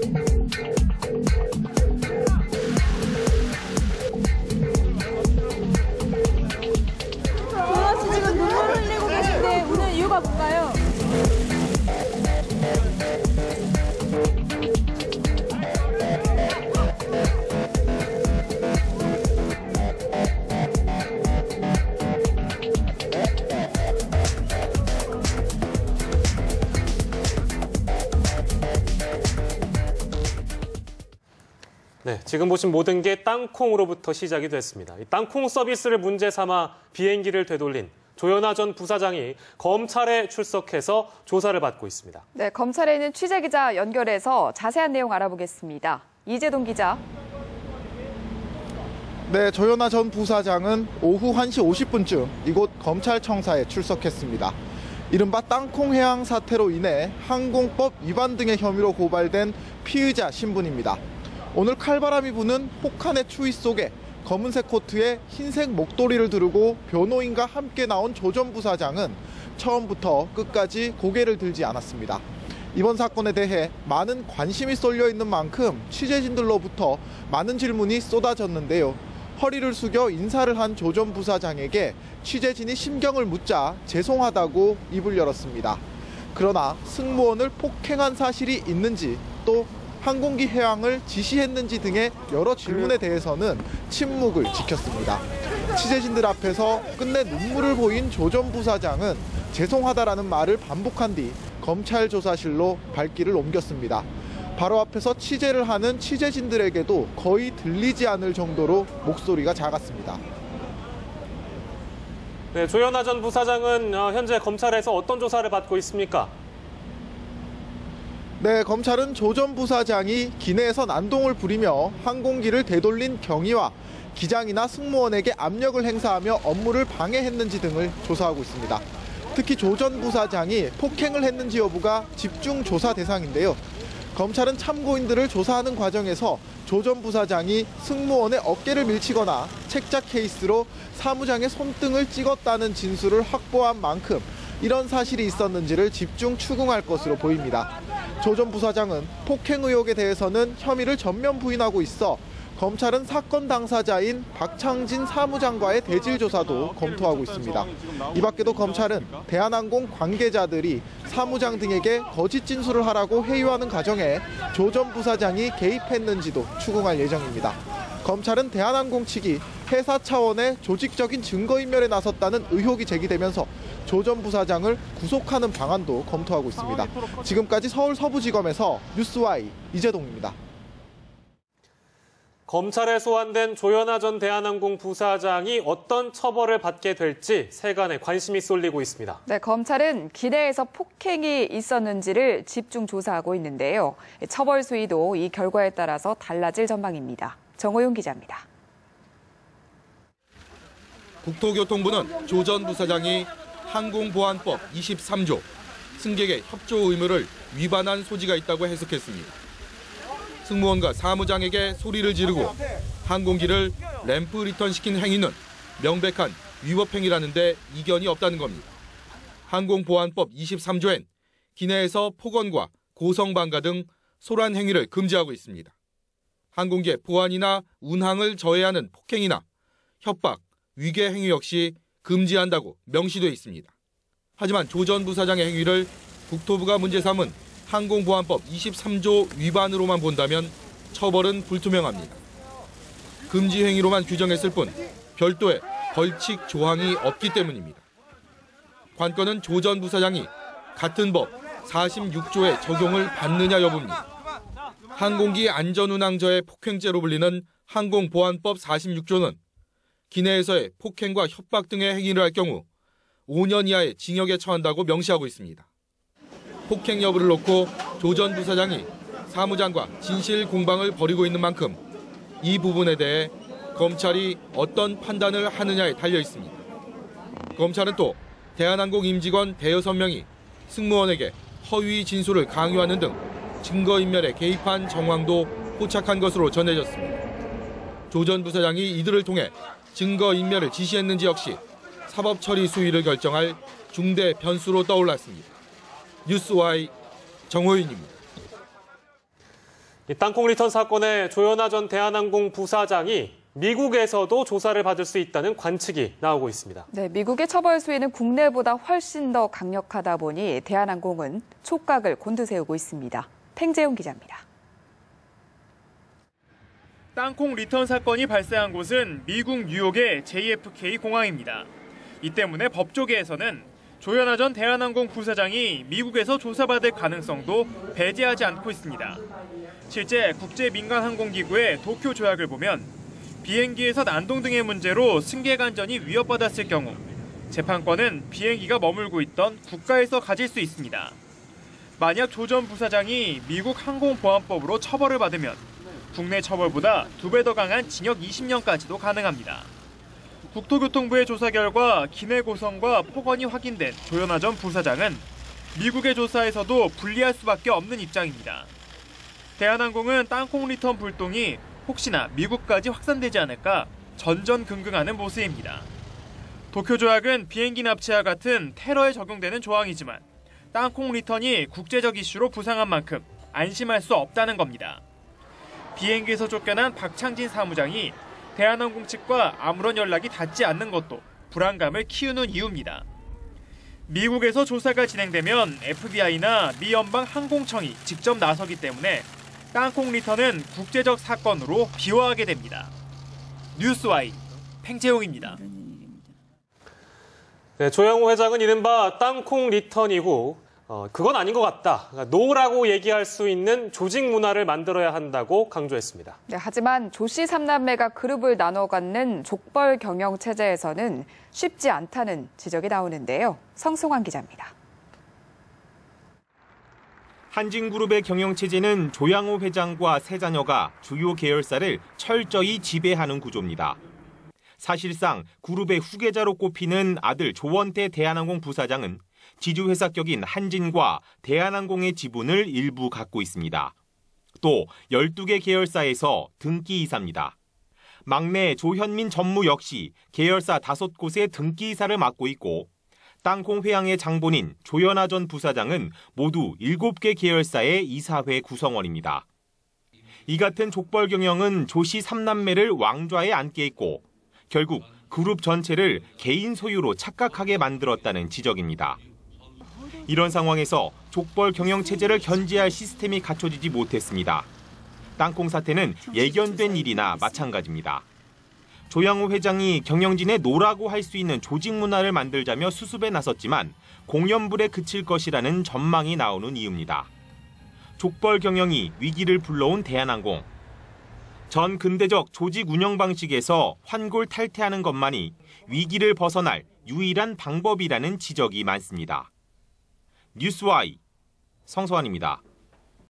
조 네, 지금 보신 모든 게 땅콩으로부터 시작이 됐습니다. 이 땅콩 서비스를 문제 삼아 비행기를 되돌린 조현아 전 부사장이 검찰에 출석해서 조사를 받고 있습니다. 네, 검찰에 있는 취재 기자 연결해서 자세한 내용 알아보겠습니다. 이재동 기자. 네, 조현아 전 부사장은 오후 1시 50분쯤 이곳 검찰청사에 출석했습니다. 이른바 땅콩 해양 사태로 인해 항공법 위반 등의 혐의로 고발된 피의자 신분입니다. 오늘 칼바람이 부는 혹한의 추위 속에 검은색 코트에 흰색 목도리를 두르고 변호인과 함께 나온 조 전 부사장은 처음부터 끝까지 고개를 들지 않았습니다. 이번 사건에 대해 많은 관심이 쏠려 있는 만큼 취재진들로부터 많은 질문이 쏟아졌는데요. 허리를 숙여 인사를 한 조 전 부사장에게 취재진이 심경을 묻자 죄송하다고 입을 열었습니다. 그러나 승무원을 폭행한 사실이 있는지 또 항공기 해양을 지시했는지 등의 여러 질문에 대해서는 침묵을 지켰습니다. 취재진들 앞에서 끝내 눈물을 보인 조 전 부사장은 죄송하다라는 말을 반복한 뒤 검찰 조사실로 발길을 옮겼습니다. 바로 앞에서 취재를 하는 취재진들에게도 거의 들리지 않을 정도로 목소리가 작았습니다. 네, 조현아 전 부사장은 어, 현재 검찰에서 어떤 조사를 받고 있습니까? 네, 검찰은 조 전 부사장이 기내에서 난동을 부리며 항공기를 되돌린 경위와 기장이나 승무원에게 압력을 행사하며 업무를 방해했는지 등을 조사하고 있습니다. 특히 조 전 부사장이 폭행을 했는지 여부가 집중 조사 대상인데요. 검찰은 참고인들을 조사하는 과정에서 조 전 부사장이 승무원의 어깨를 밀치거나 책자 케이스로 사무장의 손등을 찍었다는 진술을 확보한 만큼 이런 사실이 있었는지를 집중 추궁할 것으로 보입니다. 조 전 부사장은 폭행 의혹에 대해서는 혐의를 전면 부인하고 있어 검찰은 사건 당사자인 박창진 사무장과의 대질 조사도 검토하고 있습니다. 이 밖에도 검찰은 대한항공 관계자들이 사무장 등에게 거짓 진술을 하라고 회유하는 과정에 조 전 부사장이 개입했는지도 추궁할 예정입니다. 검찰은 대한항공 측이 회사 차원의 조직적인 증거인멸에 나섰다는 의혹이 제기되면서 조 전 부사장을 구속하는 방안도 검토하고 있습니다. 지금까지 서울 서부지검에서 뉴스와이 이재동입니다. 검찰에 소환된 조현아 전 대한항공 부사장이 어떤 처벌을 받게 될지 세간에 관심이 쏠리고 있습니다. 네, 검찰은 기내에서 폭행이 있었는지를 집중 조사하고 있는데요. 처벌 수위도 이 결과에 따라서 달라질 전망입니다. 정호용 기자입니다. 국토교통부는 조 전 부사장이 항공보안법 23조 승객의 협조 의무를 위반한 소지가 있다고 해석했습니다. 승무원과 사무장에게 소리를 지르고 항공기를 램프 리턴시킨 행위는 명백한 위법 행위라는데 이견이 없다는 겁니다. 항공보안법 23조엔 기내에서 폭언과 고성방가 등 소란 행위를 금지하고 있습니다. 항공기의 보안이나 운항을 저해하는 폭행이나 협박, 위계 행위 역시 금지한다고 명시돼 있습니다. 하지만 조 전 부사장의 행위를 국토부가 문제 삼은 항공보안법 23조 위반으로만 본다면 처벌은 불투명합니다. 금지 행위로만 규정했을 뿐 별도의 벌칙 조항이 없기 때문입니다. 관건은 조 전 부사장이 같은 법 46조의 적용을 받느냐 여부입니다. 항공기 안전운항저의 폭행죄로 불리는 항공보안법 46조는 기내에서의 폭행과 협박 등의 행위를 할 경우 5년 이하의 징역에 처한다고 명시하고 있습니다. 폭행 여부를 놓고 조 전 부사장이 사무장과 진실 공방을 벌이고 있는 만큼 이 부분에 대해 검찰이 어떤 판단을 하느냐에 달려 있습니다. 검찰은 또 대한항공 임직원 대여섯 명이 승무원에게 허위 진술을 강요하는 등 증거인멸에 개입한 정황도 포착한 것으로 전해졌습니다. 조 전 부사장이 이들을 통해 증거인멸을 지시했는지 역시 사법처리 수위를 결정할 중대 변수로 떠올랐습니다. 뉴스와이 정호윤입니다. 이 땅콩 리턴 사건의 조현아 전 대한항공 부사장이 미국에서도 조사를 받을 수 있다는 관측이 나오고 있습니다. 네, 미국의 처벌 수위는 국내보다 훨씬 더 강력하다 보니 대한항공은 촉각을 곤두세우고 있습니다. 팽재용 기자입니다. 땅콩 리턴 사건이 발생한 곳은 미국 뉴욕의 JFK 공항입니다. 이 때문에 법조계에서는 조현아 전 대한항공 부사장이 미국에서 조사받을 가능성도 배제하지 않고 있습니다. 실제 국제 민간 항공기구의 도쿄 조약을 보면 비행기에서 난동 등의 문제로 승객 안전이 위협받았을 경우 재판권은 비행기가 머물고 있던 국가에서 가질 수 있습니다. 만약 조전 부사장이 미국 항공보안법으로 처벌을 받으면 국내 처벌보다 두 배 더 강한 징역 20년까지도 가능합니다. 국토교통부의 조사 결과 기내 고성과 폭언이 확인된 조현아 전 부사장은 미국의 조사에서도 불리할 수밖에 없는 입장입니다. 대한항공은 땅콩 리턴 불똥이 혹시나 미국까지 확산되지 않을까 전전긍긍하는 모습입니다. 도쿄 조약은 비행기 납치와 같은 테러에 적용되는 조항이지만 땅콩 리턴이 국제적 이슈로 부상한 만큼 안심할 수 없다는 겁니다. 비행기에서 쫓겨난 박창진 사무장이 대한항공 측과 아무런 연락이 닿지 않는 것도 불안감을 키우는 이유입니다. 미국에서 조사가 진행되면 FBI나 미 연방 항공청이 직접 나서기 때문에 땅콩 리턴은 국제적 사건으로 비화하게 됩니다. 뉴스와이 팽재용입니다. 네, 조영호 회장은 이른바 땅콩 리턴 이후 어, 그건 아닌 것 같다. 그러니까 노라고 얘기할 수 있는 조직 문화를 만들어야 한다고 강조했습니다. 네, 하지만 조씨 삼남매가 그룹을 나눠 갖는 족벌 경영 체제에서는 쉽지 않다는 지적이 나오는데요. 성승환 기자입니다. 한진그룹의 경영 체제는 조양호 회장과 세 자녀가 주요 계열사를 철저히 지배하는 구조입니다. 사실상 그룹의 후계자로 꼽히는 아들 조원태 대한항공 부사장은 지주회사 격인 한진과 대한항공의 지분을 일부 갖고 있습니다. 또 12개 계열사에서 등기 이사입니다. 막내 조현민 전무 역시 계열사 5곳의 등기 이사를 맡고 있고 땅콩 회항의 장본인 조연아 전 부사장은 모두 7개 계열사의 이사회 구성원입니다. 이 같은 족벌 경영은 조씨 3남매를 왕좌에 앉게 했고 결국 그룹 전체를 개인 소유로 착각하게 만들었다는 지적입니다. 이런 상황에서 족벌 경영 체제를 견제할 시스템이 갖춰지지 못했습니다. 땅콩 사태는 예견된 일이나 마찬가지입니다. 조양호 회장이 경영진의 노라고 할 수 있는 조직 문화를 만들자며 수습에 나섰지만 공연불에 그칠 것이라는 전망이 나오는 이유입니다. 족벌 경영이 위기를 불러온 대한항공. 전 근대적 조직 운영 방식에서 환골 탈퇴하는 것만이 위기를 벗어날 유일한 방법이라는 지적이 많습니다. 뉴스와이 성소환입니다.